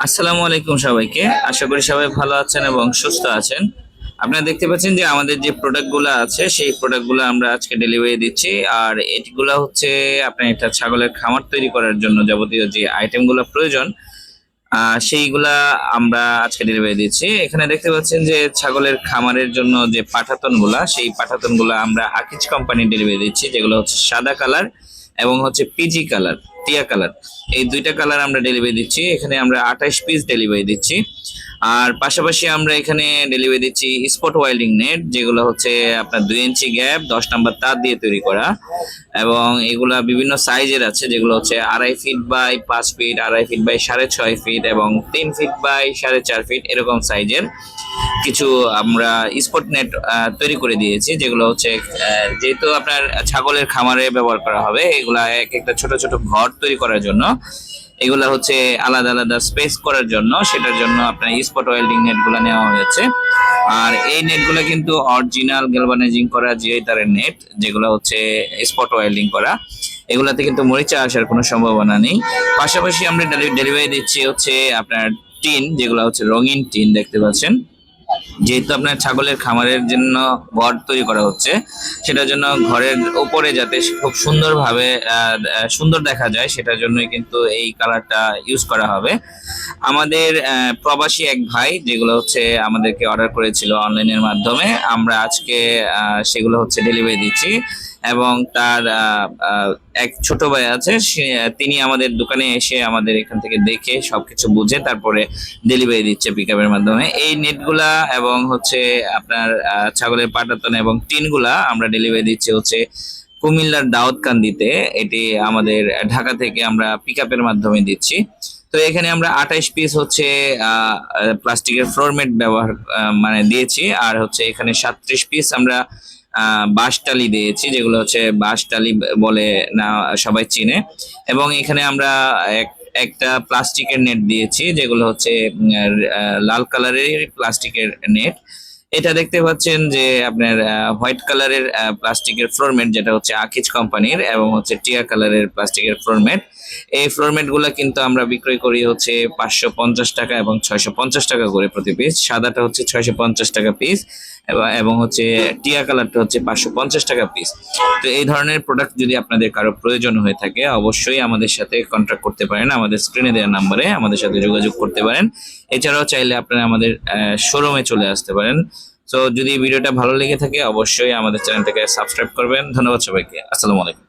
আসসালামু আলাইকুম সবাইকে। আশা করি সবাই ভালো আছেন এবং সুস্থ আছেন। আপনারা দেখতে পাচ্ছেন যে আমাদের যে প্রোডাক্টগুলো আছে, সেই প্রোডাক্টগুলো আমরা আজকে ডেলিভারি দিচ্ছি। আর এগুলো হচ্ছে আপনার একটা ছাগলের খামার তৈরি করার জন্য যাবতীয় যে আইটেমগুলো প্রয়োজন সেইগুলা আমরা আজকে ডেলিভারি দিচ্ছি। এখানে দেখতে পাচ্ছেন যে ছাগলের খামারের জন্য যে পাঠাতনগুলা, সেই পাঠাতনগুলা আমরা আকিজ কোম্পানি ডেলিভারি দিচ্ছি, যেগুলো হচ্ছে সাদা কালার এবং হচ্ছে পিজি কালার। টিয়া কালার। এই দুইটা কালার আমরা ডেলিভারি দিচ্ছি। এখানে আমরা আঠাশ পিস ডেলিভারি দিচ্ছি। আর পাশাপাশি আমরা এখানে ডেলিভারি দিচ্ছি স্পট ওয়েল্ডিং নেট যেগুলো হচ্ছে আপনার দুই ইঞ্চি গ্যাপ দশ নাম্বার তার দিয়ে তৈরি করা। এবং এগুলা বিভিন্ন সাইজের আছে, যেগুলো হচ্ছে আড়াই ফিট বাই পাঁচ ফিট আড়াই ফিট বাই সাড়ে ছয় ফিট এবং তিন ফিট বাই সাড়ে চার ফিট এরকম সাইজের কিছু আমরা স্পট নেট তৈরি করে দিয়েছি, যেগুলো হচ্ছে যেহেতু আপনার ছাগলের খামারে ব্যবহার করা হবে, এগুলা এক একটা ছোট ছোট ঘর তৈরি করার জন্য। এগুলা হচ্ছে আলাদা আলাদা স্পেস করার জন্য। সেটার জন্য আপনার স্পট ওয়েল্ডিং নেটগুলো নেওয়া হয়েছে। আর এই নেটগুলো কিন্তু অরিজিনাল গ্যালভানাইজিং করা জিআই তারের নেট যেগুলো হচ্ছে স্পট ওয়েল্ডিং করা। এগুলাতে কিন্তু মরিচা আসার কোনো সম্ভাবনা নেই। পাশাপাশি আমরা ডেলিভারি দিচ্ছি হচ্ছে আপনার টিন যেগুলো হচ্ছে রঙিন টিন দেখতে পাচ্ছেন। যেহেতু আপনার ছাগলের খামারের জন্য ঘর তৈরি করা হচ্ছে, সেটার জন্য ঘরের ওপরে যাতে খুব সুন্দরভাবে সুন্দর দেখা যায়, সেটার জন্যই কিন্তু এই কালারটা ইউজ করা হবে। আমাদের প্রবাসী এক ভাই, যেগুলো হচ্ছে আমাদেরকে অর্ডার করেছিল অনলাইনের মাধ্যমে, আমরা আজকে সেগুলো হচ্ছে ডেলিভারি দিচ্ছি। এবং তার এক ছোট ভাই আছে, সে- তিনি আমাদের দোকানে এসে আমাদের এখান থেকে দেখে সবকিছু বুঝে তারপরে ডেলিভারি দিচ্ছে পিক আপের মাধ্যমে। এই নেটগুলা এবং হচ্ছে আপনার ছাগলের পাটাতন এবং টিনগুলা আমরা ডেলিভারি দিচ্ছি হচ্ছে কুমিল্লার দাউদকান্দিতে। এটি আমাদের ঢাকা থেকে আমরা পিক মাধ্যমে দিচ্ছি। তো এখানে আমরা আঠাইশ পিস হচ্ছে প্লাস্টিকের ফ্লোরমেট ব্যবহার মানে দিয়েছি। আর হচ্ছে এখানে সাতত্রিশ পিস আমরা বাঁশটালি দিয়েছি, যেগুলো হচ্ছে বাঁশটালি বলে না, সবাই চিনে। এবং এখানে আমরা এক, একটা প্লাস্টিকের নেট দিয়েছি, যেগুলো হচ্ছে লাল কালারের প্লাস্টিকের নেট। এটা দেখতে পাচ্ছেন যে আপনার হোয়াইট কালারের প্লাস্টিকের ফ্লোরমেট যেটা হচ্ছে আকিজ কোম্পানির এবং হচ্ছে টিয়া কালারের প্লাস্টিকের ফ্লোরমেট এই ফ্লোরমেটগুলা কিন্তু আমরা বিক্রয় করি হচ্ছে পাঁচশো পঞ্চাশ টাকা এবং ছয়শো পঞ্চাশ টাকা করে প্রতি পিস সাদাটা হচ্ছে ছয়শো পঞ্চাশ টাকা পিস এবং হচ্ছে টিয়া কালারটা হচ্ছে পাঁচশো পঞ্চাশ টাকা পিস তো এই ধরনের প্রোডাক্ট যদি আপনাদের কারও প্রয়োজন হয়ে থাকে, অবশ্যই আমাদের সাথে কন্ট্যাক্ট করতে পারেন। আমাদের স্ক্রিনে দেওয়া নাম্বারে আমাদের সাথে যোগাযোগ করতে পারেন। এছাড়াও চাইলে আপনারা আমাদের শোরুমে চলে আসতে পারেন। তো যদি ভিডিওটা ভালো লেগে থাকে, অবশ্যই আমাদের চ্যানেলটাকে সাবস্ক্রাইব করবেন। ধন্যবাদ সবাইকে। আসসালামু আলাইকুম।